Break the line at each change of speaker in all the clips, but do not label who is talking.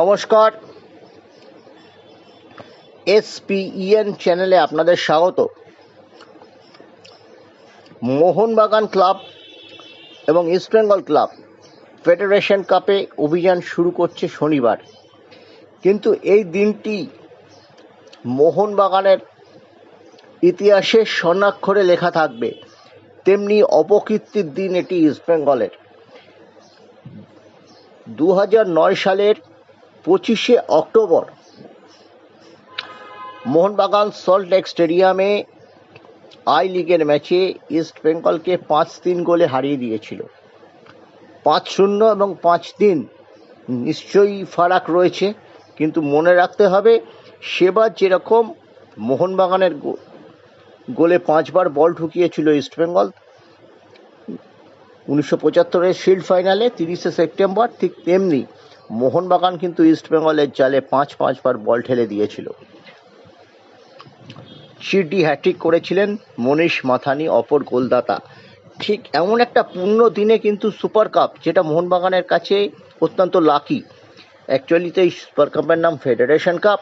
নমস্কার। এসপিইএন চ্যানেলে আপনাদের স্বাগত। মোহনবাগান ক্লাব এবং ইস্টবেঙ্গল ক্লাব ফেডারেশন কাপে অভিযান শুরু করছে শনিবার। কিন্তু এই দিনটি মোহনবাগানের ইতিহাসে স্বর্ণাক্ষরে লেখা থাকবে। তেমনি অপকীর্তির দিন এটি ইস্টবেঙ্গলের দু সালের পঁচিশে অক্টোবর মোহনবাগান সল্ট লেক স্টেডিয়ামে আই লিগের ম্যাচে ইস্ট বেঙ্গলকে পাঁচ তিন গোলে হারিয়ে দিয়েছিল। পাঁচ শূন্য এবং পাঁচ তিন নিশ্চয়ই ফারাক রয়েছে, কিন্তু মনে রাখতে হবে, সেবার যেরকম মোহনবাগানের গোলে পাঁচবার বল ঢুকিয়েছিল ইস্টবেঙ্গল উনিশশো পঁচাত্তরের শিল্ড ফাইনালে তিরিশে সেপ্টেম্বর ঠিক তেমনি মোহনবাগান কিন্তু ইস্টবেঙ্গলের জালে পাঁচ পাঁচবার বল ঠেলে দিয়েছিল। শিরডি হ্যাট্রিক করেছিলেন মনীষ মাথানি, অপর গোলদাতা। ঠিক এমন একটা পূর্ণ দিনে কিন্তু সুপার কাপ, যেটা মোহনবাগানের কাছে অত্যন্ত লাকি। অ্যাকচুয়ালি তো এই সুপার কাপের নাম federation cup.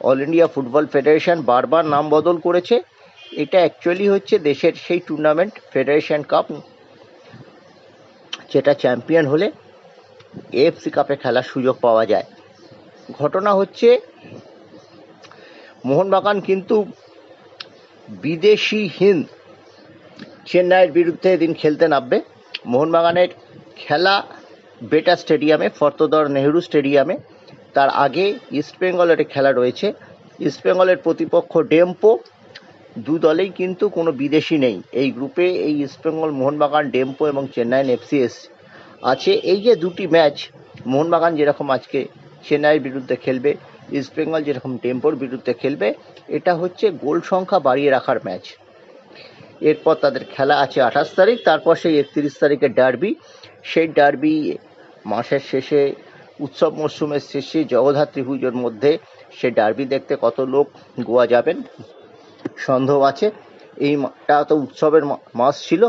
All India football federation বারবার নাম বদল করেছে। এটা অ্যাকচুয়ালি হচ্ছে দেশের সেই টুর্নামেন্ট ফেডারেশন কাপ যেটা চ্যাম্পিয়ন হলে। এএফসি কাপে খেলার সুযোগ পাওয়া যায়। ঘটনা হচ্ছে, মোহনবাগান কিন্তু বিদেশি বিদেশিহীন চেন্নাইয়ের বিরুদ্ধে এদিন খেলতে নামবে। মোহনবাগানের খেলা বেটা স্টেডিয়ামে, ফর্তদর নেহরু স্টেডিয়ামে। তার আগে ইস্টবেঙ্গলের খেলা রয়েছে। ইস্টবেঙ্গলের প্রতিপক্ষ ডেম্পো, দু দলেই কিন্তু কোনো বিদেশি নেই। এই গ্রুপে এই ইস্টবেঙ্গল মোহনবাগান, ডেম্পো এবং চেন্নাইন এফসিএস আছে। এই যে দুটি ম্যাচ, মোহনবাগান যেরকম আজকে চেন্নাইয়ের বিরুদ্ধে খেলবে ইস্টবেঙ্গল যেরকম ডেম্পোর বিরুদ্ধে খেলবে, এটা হচ্ছে গোল সংখ্যা বাড়িয়ে রাখার ম্যাচ। এরপর তাদের খেলা আছে আঠাশ তারিখ, তারপর সেই একত্রিশ তারিখে ডার্বি। সেই ডার্বি মাসের শেষে, উৎসব মরশুমের শেষে, জগদ্ধাত্রী পুজোর মধ্যে সে ডার্বি দেখতে কত লোক গোয়া যাবেন, সন্দেহ আছে। এই তো উৎসবের মাস ছিল।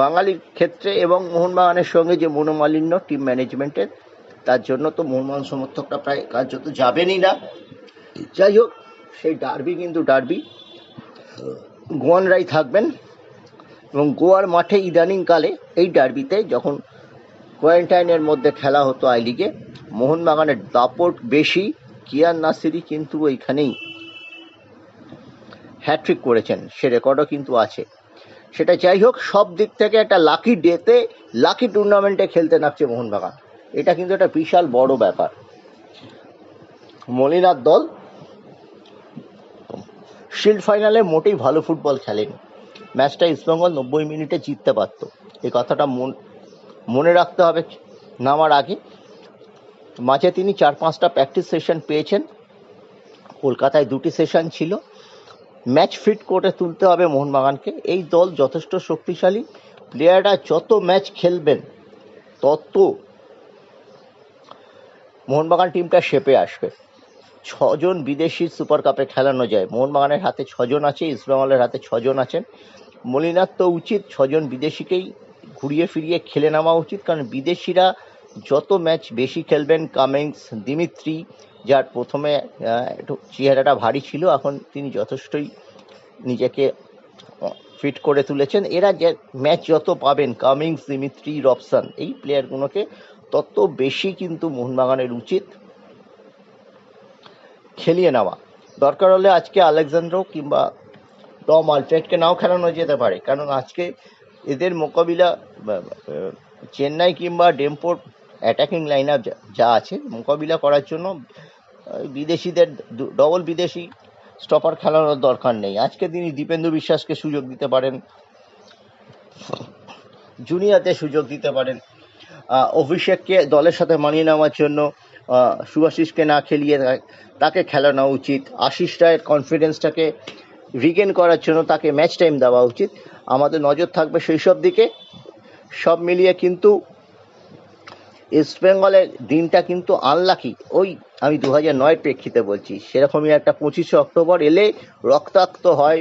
বাঙালির ক্ষেত্রে এবং মোহনবাগানের সঙ্গে যে মনোমালিন্য টিম ম্যানেজমেন্টের তার জন্য তো মোহনবাগান সমর্থকরা প্রায় কার্যত যাবেনই না। যাই হোক, সেই ডার্বি কিন্তু ডার্বি গোয়ানরাই থাকবেন এবং গোয়ার মাঠে ইদানিংকালে এই ডার্বিতে যখন কোয়ারেন্টাইনের মধ্যে খেলা হতো আই লিগে মোহনবাগানের দাপট বেশি, কিয়ান নাসিরি কিন্তু ওইখানেই হ্যাট্রিক করেছেন। সে রেকর্ডও কিন্তু আছে। সেটা যাই হোক, সব দিক থেকে একটা লাকি ডেতে লাকি টুর্নামেন্টে খেলতে নামছে মোহনবাগান। এটা কিন্তু একটা বিশাল বড় ব্যাপার। মলিনার দল শিল্ড ফাইনালে মোটেই ভালো ফুটবল খেলেনি। ম্যাচটা ইস্টবেঙ্গল নব্বই মিনিটে জিততে পারতো। এই কথাটা মন, মনে রাখতে হবে নামার আগে। মাঝে তিনি চার পাঁচটা প্র্যাকটিস সেশন পেয়েছেন। কলকাতায় দুটি সেশন ছিল। ম্যাচ ফিট করে তুলতে হবে মোহনবাগানকে। এই দল যথেষ্ট শক্তিশালী। প্লেয়াররা যত ম্যাচ খেলবেন, তত মোহনবাগান টিমটা শেপে আসবে। ছজন বিদেশি সুপার কাপে খেলানো যায়। মোহনবাগানের হাতে ছজন আছে ইস্টবেঙ্গলের হাতে ছজন আছেন। মলিনার তো উচিত ছজন বিদেশিকেই ঘুরিয়ে ফিরিয়ে খেলে নেওয়া উচিত, কারণ বিদেশিরা যত ম্যাচ বেশি খেলবেন কামিংস দিমিত্রি যার প্রথমে একটু চেহারাটা ভারী ছিল, এখন তিনি যথেষ্টই নিজেকে ফিট করে তুলেছেন। এরা যে ম্যাচ যত পাবেন কামিংস দিমিত্রি রবসন এই প্লেয়ারগুলোকে তত বেশি কিন্তু মোহনবাগানের উচিত খেলিয়ে নেওয়া। দরকার হলে আজকে আলেকজান্ড্রো কিংবা টম আলফ্রেডকে নাও খেলানো যেতে পারে, কারণ আজকে এদের মোকাবিলা চেন্নাই কিংবা ডেম্পোর অ্যাটাকিং লাইন আপ যা আছে, মোকাবিলা করার জন্য বিদেশিদের ডবল বিদেশি স্টপার খেলানোর দরকার নেই। আজকে তিনি দীপেন্দু বিশ্বাসকে সুযোগ দিতে পারেন। জুনিয়াতে সুযোগ দিতে পারেন। অভিষেককে দলের সাথে মানিয়ে নেওয়ার জন্য সুভাশিসকে না খেলিয়ে তাকে খেলানো উচিত। আশিস রায়ের কনফিডেন্সটাকে রিগেন করার জন্য তাকে ম্যাচ টাইম দেওয়া উচিত। আমাদের নজর থাকবে সেই সব দিকে। সব মিলিয়ে কিন্তু ইস্টবেঙ্গলের দিনটা কিন্তু আনলাকি ওই আমি দু হাজার নয়ের প্রেক্ষিতে বলছি। সেরকমই একটা পঁচিশে অক্টোবর এলে রক্তাক্ত হয়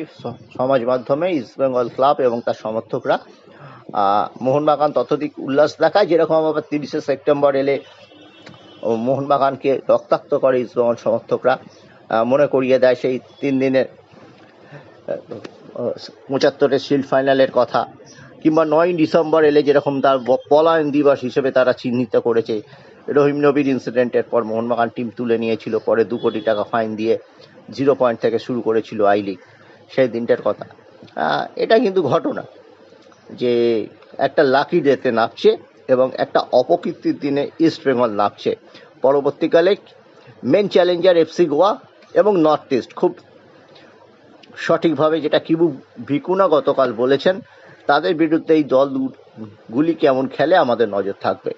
সমাজ মাধ্যমে ইস্টবেঙ্গল ক্লাব এবং তার সমর্থকরা। মোহনবাগান ততোধিক উল্লাস দেখায়। যেরকম আবার তিরিশে সেপ্টেম্বর এলে মোহনবাগানকে রক্তাক্ত করে ইস্টবেঙ্গল সমর্থকরা। মনে করিয়ে দেয় সেই তিন দিনের পঁচাত্তরের শিল্ড ফাইনালের কথা। কিংবা নয় ডিসেম্বর এলে যেরকম তার পলায়ন দিবস হিসেবে তারা চিহ্নিত করেছে, রহিম নবীর ইনসিডেন্টের পর মোহনবাগান টিম তুলে নিয়েছিল, পরে দু কোটি টাকা ফাইন দিয়ে জিরো পয়েন্ট থেকে শুরু করেছিল আই লিগ সেই দিনটার কথা। এটা কিন্তু ঘটনা যে একটা লাকি ডেতে নামছে এবং একটা অপকীর্তির দিনে ইস্ট বেঙ্গল নামছে পরবর্তীকালে মেন চ্যালেঞ্জার এফসি গোয়া এবং নর্থ ইস্ট খুব সঠিকভাবে যেটা কিবু ভিকুনা গতকাল বলেছেন তাদের বিরুদ্ধে এই দল গুলি কেমন খেলে আমাদের নজর থাকবে।